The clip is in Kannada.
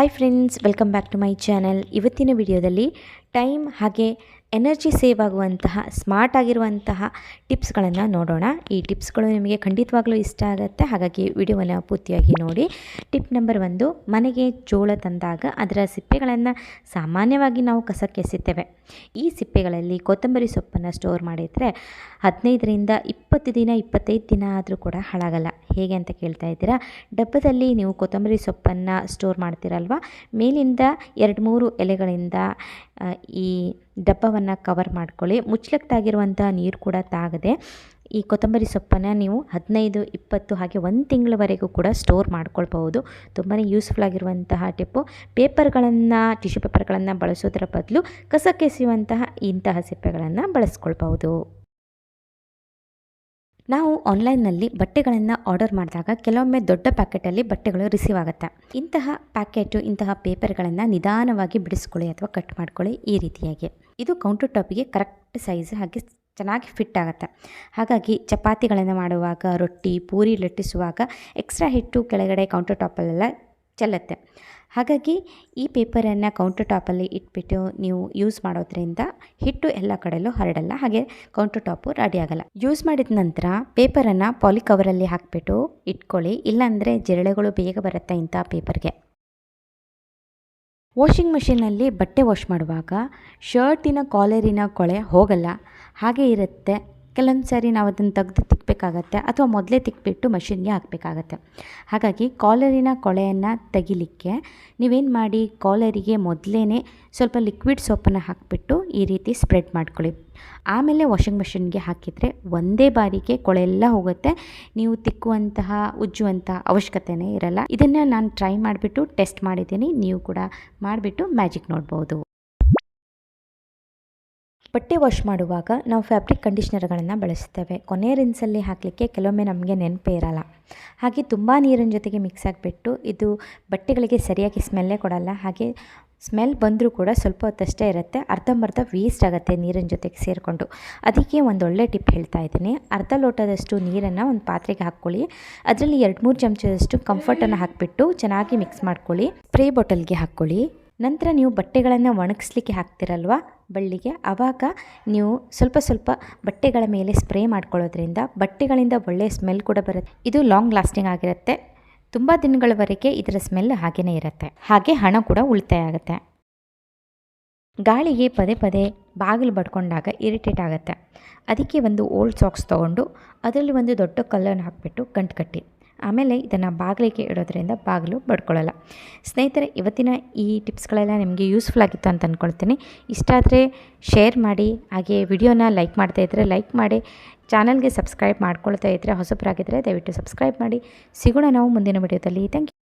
Hi friends welcome back to my channel ಇವತ್ತಿನ ವಿಡಿಯೋದಲ್ಲಿ ಟೈಮ್ ಹಾಗೆ ಎನರ್ಜಿ ಸೇವ್ ಆಗುವಂತಹ, ಸ್ಮಾರ್ಟ್ ಆಗಿರುವಂತಹ ಟಿಪ್ಸ್ಗಳನ್ನು ನೋಡೋಣ. ಈ ಟಿಪ್ಸ್ಗಳು ನಿಮಗೆ ಖಂಡಿತವಾಗಲೂ ಇಷ್ಟ ಆಗುತ್ತೆ. ಹಾಗಾಗಿ ವಿಡಿಯೋವನ್ನು ಪೂರ್ತಿಯಾಗಿ ನೋಡಿ. ಟಿಪ್ ನಂಬರ್ ಒಂದು, ಮನೆಗೆ ಜೋಳ ತಂದಾಗ ಅದರ ಸಿಪ್ಪೆಗಳನ್ನು ಸಾಮಾನ್ಯವಾಗಿ ನಾವು ಕಸಕ್ಕೆ ಎಸಿತೇವೆ ಈ ಸಿಪ್ಪೆಗಳಲ್ಲಿ ಕೊತ್ತಂಬರಿ ಸೊಪ್ಪನ್ನು ಸ್ಟೋರ್ ಮಾಡಿದರೆ ಹದಿನೈದರಿಂದ ಇಪ್ಪತ್ತು ದಿನ, ಇಪ್ಪತ್ತೈದು ದಿನ ಆದರೂ ಕೂಡ ಹಾಳಾಗಲ್ಲ. ಹೇಗೆ ಅಂತ ಕೇಳ್ತಾ ಇದ್ದೀರಾ? ಡಬ್ಬದಲ್ಲಿ ನೀವು ಕೊತ್ತಂಬರಿ ಸೊಪ್ಪನ್ನು ಸ್ಟೋರ್ ಮಾಡ್ತೀರಲ್ವ? ಮೇಲಿಂದ ಎರಡು ಮೂರು ಎಲೆಗಳಿಂದ ಈ ಡಬ್ಬವನ್ನು ಕವರ್ ಮಾಡ್ಕೊಳ್ಳಿ. ಮುಚ್ಚಲಕ್ಕಾಗಿರುವಂಥ ನೀರು ಕೂಡ ತಾಗದೆ ಈ ಕೊತ್ತಂಬರಿ ಸೊಪ್ಪನ್ನು ನೀವು ಹದಿನೈದು, ಇಪ್ಪತ್ತು ಹಾಗೆ ಒಂದು ತಿಂಗಳವರೆಗೂ ಕೂಡ ಸ್ಟೋರ್ ಮಾಡ್ಕೊಳ್ಬಹುದು. ತುಂಬಾ ಯೂಸ್ಫುಲ್ ಆಗಿರುವಂತಹ ಟಿಪ್ಪು ಪೇಪರ್ಗಳನ್ನು ಟಿಶ್ಯೂ ಪೇಪರ್ಗಳನ್ನು ಬಳಸೋದರ ಬದಲು ಕಸ ಕೆಸೆಯುವಂತಹ ಇಂತಹ ಸಿಪ್ಪೆಗಳನ್ನು ಬಳಸ್ಕೊಳ್ಬಹುದು. ನಾವು ಆನ್ಲೈನ್ನಲ್ಲಿ ಬಟ್ಟೆಗಳನ್ನು ಆರ್ಡರ್ ಮಾಡಿದಾಗ ಕೆಲವೊಮ್ಮೆ ದೊಡ್ಡ ಪ್ಯಾಕೆಟಲ್ಲಿ ಬಟ್ಟೆಗಳು ರಿಸೀವ್ ಆಗುತ್ತೆ? ಇಂತಹ ಪ್ಯಾಕೆಟು ಇಂತಹ ಪೇಪರ್ಗಳನ್ನು ನಿಧಾನವಾಗಿ ಬಿಡಿಸ್ಕೊಳ್ಳಿ ಅಥವಾ ಕಟ್ ಮಾಡ್ಕೊಳ್ಳಿ ಈ ರೀತಿಯಾಗಿ. ಇದು ಕೌಂಟರ್ ಟಾಪಿಗೆ ಕರೆಕ್ಟ್ ಸೈಜ್ ಹಾಗೆ ಚೆನ್ನಾಗಿ ಫಿಟ್ ಆಗುತ್ತೆ. ಹಾಗಾಗಿ ಚಪಾತಿಗಳನ್ನು ಮಾಡುವಾಗ, ರೊಟ್ಟಿ, ಪೂರಿ ಲಟ್ಟಿಸುವಾಗ ಎಕ್ಸ್ಟ್ರಾ ಹಿಟ್ಟು ಕೆಳಗಡೆ ಕೌಂಟರ್ ಟಾಪಲ್ಲೆಲ್ಲ ಚೆಲ್ಲುತ್ತೆ. ಹಾಗಾಗಿ ಈ ಪೇಪರನ್ನು ಕೌಂಟರ್ ಟಾಪಲ್ಲಿ ಇಟ್ಬಿಟ್ಟು ನೀವು ಯೂಸ್ ಮಾಡೋದ್ರಿಂದ ಹಿಟ್ಟು ಎಲ್ಲ ಕಡೆಯಲ್ಲೂ ಹರಡಲ್ಲ, ಹಾಗೆ ಕೌಂಟರ್ ಟಾಪು ರೆಡಿ ಆಗಲ್ಲ. ಯೂಸ್ ಮಾಡಿದ ನಂತರ ಪೇಪರನ್ನು ಪಾಲಿ ಕವರಲ್ಲಿ ಹಾಕಿಬಿಟ್ಟು ಇಟ್ಕೊಳ್ಳಿ. ಇಲ್ಲಾಂದರೆ ಜಿರಳೆಗಳು ಬೇಗ ಬರುತ್ತೆ ಇಂಥ ಪೇಪರ್ಗೆ ವಾಷಿಂಗ್ ಮಿಷಿನಲ್ಲಿ ಬಟ್ಟೆ ವಾಶ್ ಮಾಡುವಾಗ ಶರ್ಟಿನ ಕಾಲರಿನ ಕೊಳೆ ಹೋಗಲ್ಲ ಹಾಗೆ ಇರುತ್ತೆ. ಕೆಲವೊಂದು ಸಾರಿ ನಾವು ಅದನ್ನು ತೆಗೆದು ತಿಕ್ಕಬೇಕಾಗತ್ತೆ ಅಥವಾ ಮೊದಲೇ ತಿಕ್ಬಿಟ್ಟು ಮಷಿನ್ಗೆ ಹಾಕಬೇಕಾಗತ್ತೆ. ಹಾಗಾಗಿ ಕಾಲರಿನ ಕೊಳೆಯನ್ನು ತೆಗಿಲಿಕ್ಕೆ ನೀವೇನು ಮಾಡಿ ಕಾಲರಿಗೆ ಮೊದಲೇ ಸ್ವಲ್ಪ ಲಿಕ್ವಿಡ್ ಸೋಪನ್ನು ಹಾಕಿಬಿಟ್ಟು ಈ ರೀತಿ ಸ್ಪ್ರೆಡ್ ಮಾಡ್ಕೊಳ್ಳಿ. ಆಮೇಲೆ ವಾಷಿಂಗ್ ಮಷಿನ್ಗೆ ಹಾಕಿದರೆ ಒಂದೇ ಬಾರಿಗೆ ಕೊಳೆ ಎಲ್ಲ ಹೋಗುತ್ತೆ. ನೀವು ತಿಕ್ಕುವಂತಹ, ಉಜ್ಜುವಂತಹ ಅವಶ್ಯಕತೆಯೇ ಇರಲ್ಲ. ಇದನ್ನು ನಾನು ಟ್ರೈ ಮಾಡಿಬಿಟ್ಟು ಟೆಸ್ಟ್ ಮಾಡಿದ್ದೀನಿ. ನೀವು ಕೂಡ ಮಾಡಿಬಿಟ್ಟು ಮ್ಯಾಜಿಕ್ ನೋಡ್ಬೋದು. ಬಟ್ಟೆ ವಾಶ್ ಮಾಡುವಾಗ ನಾವು ಫ್ಯಾಬ್ರಿಕ್ ಕಂಡೀಷ್ನರ್ಗಳನ್ನು ಬಳಸ್ತೇವೆ. ಕೊನೆ ರಿನ್ಸಲ್ಲಿ ಹಾಕಲಿಕ್ಕೆ ಕೆಲವೊಮ್ಮೆ ನಮಗೆ ನೆನಪೇ ಇರಲ್ಲ. ಹಾಗೆ ತುಂಬ ನೀರಿನ ಜೊತೆಗೆ ಮಿಕ್ಸ್ ಆಗಿಬಿಟ್ಟು ಇದು ಬಟ್ಟೆಗಳಿಗೆ ಸರಿಯಾಗಿ ಸ್ಮೆಲ್ಲೇ ಕೊಡಲ್ಲ. ಹಾಗೆ ಸ್ಮೆಲ್ ಬಂದರೂ ಕೂಡ ಸ್ವಲ್ಪ ಹೊತ್ತಷ್ಟೇ ಇರುತ್ತೆ. ಅರ್ಧಂಬರ್ಧ ವೇಸ್ಟ್ ಆಗುತ್ತೆ ನೀರಿನ ಜೊತೆಗೆ ಸೇರಿಕೊಂಡು. ಅದಕ್ಕೆ ಒಂದು ಒಳ್ಳೆ ಟಿಪ್ ಹೇಳ್ತಾ ಇದ್ದೀನಿ. ಅರ್ಧ ಲೋಟದಷ್ಟು ನೀರನ್ನು ಒಂದು ಪಾತ್ರೆಗೆ ಹಾಕ್ಕೊಳ್ಳಿ. ಅದರಲ್ಲಿ ಎರಡು ಮೂರು ಚಮಚದಷ್ಟು ಕಂಫರ್ಟನ್ನು ಹಾಕಿಬಿಟ್ಟು ಚೆನ್ನಾಗಿ ಮಿಕ್ಸ್ ಮಾಡ್ಕೊಳ್ಳಿ. ಸ್ಪ್ರೇ ಬಾಟಲ್ಗೆ ಹಾಕ್ಕೊಳ್ಳಿ. ನಂತರ ನೀವು ಬಟ್ಟೆಗಳನ್ನು ಒಣಗಿಸ್ಲಿಕ್ಕೆ ಹಾಕ್ತಿರಲ್ವ ಬಳ್ಳಿಗೆ? ಆವಾಗ ನೀವು ಸ್ವಲ್ಪ ಸ್ವಲ್ಪ ಬಟ್ಟೆಗಳ ಮೇಲೆ ಸ್ಪ್ರೇ ಮಾಡ್ಕೊಳ್ಳೋದ್ರಿಂದ ಬಟ್ಟೆಗಳಿಂದ ಒಳ್ಳೆಯ ಸ್ಮೆಲ್ ಕೂಡ ಬರುತ್ತೆ. ಇದು ಲಾಂಗ್ ಲಾಸ್ಟಿಂಗ್ ಆಗಿರುತ್ತೆ. ತುಂಬ ದಿನಗಳವರೆಗೆ ಇದರ ಸ್ಮೆಲ್ ಹಾಗೇ ಇರುತ್ತೆ. ಹಾಗೆ ಹಣ ಕೂಡ ಉಳಿತಾಯ ಆಗುತ್ತೆ. ಗಾಳಿಗೆ ಪದೇ ಪದೇ ಬಾಗಿಲು ಬಡ್ಕೊಂಡಾಗ ಇರಿಟೇಟ್ ಆಗುತ್ತೆ. ಅದಕ್ಕೆ ಒಂದು ಓಲ್ಡ್ ಸಾಕ್ಸ್ ತೊಗೊಂಡು ಅದರಲ್ಲಿ ಒಂದು ದೊಡ್ಡ ಕಲ್ಲನ್ನು ಹಾಕಿಬಿಟ್ಟು ಗಂಟು ಕಟ್ಟಿ. ಆಮೇಲೆ ಇದನ್ನು ಬಾಗಿಲಿಗೆ ಇಡೋದ್ರಿಂದ ಬಾಗಿಲು ಬಡ್ಕೊಳ್ಳಲ್ಲ. ಸ್ನೇಹಿತರೆ, ಇವತ್ತಿನ ಈ ಟಿಪ್ಸ್ಗಳೆಲ್ಲ ನಿಮಗೆ ಯೂಸ್ಫುಲ್ ಆಗಿತ್ತು ಅಂತ ಅಂದ್ಕೊಳ್ತೀನಿ ಇಷ್ಟ ಆದರೆ ಶೇರ್ ಮಾಡಿ, ಹಾಗೆ ವಿಡಿಯೋನ ಲೈಕ್ ಮಾಡ್ತಾ ಇದ್ದರೆ ಲೈಕ್ ಮಾಡಿ ಚಾನಲ್ಗೆ ಸಬ್ಸ್ಕ್ರೈಬ್ ಮಾಡ್ಕೊಳ್ತಾ ಇದ್ದರೆ ಹೊಸಬರಾಗಿದ್ದರೆ ದಯವಿಟ್ಟು ಸಬ್ಸ್ಕ್ರೈಬ್ ಮಾಡಿ. ಸಿಗೋಣ ನಾವು ಮುಂದಿನ ವಿಡಿಯೋದಲ್ಲಿ. Thank you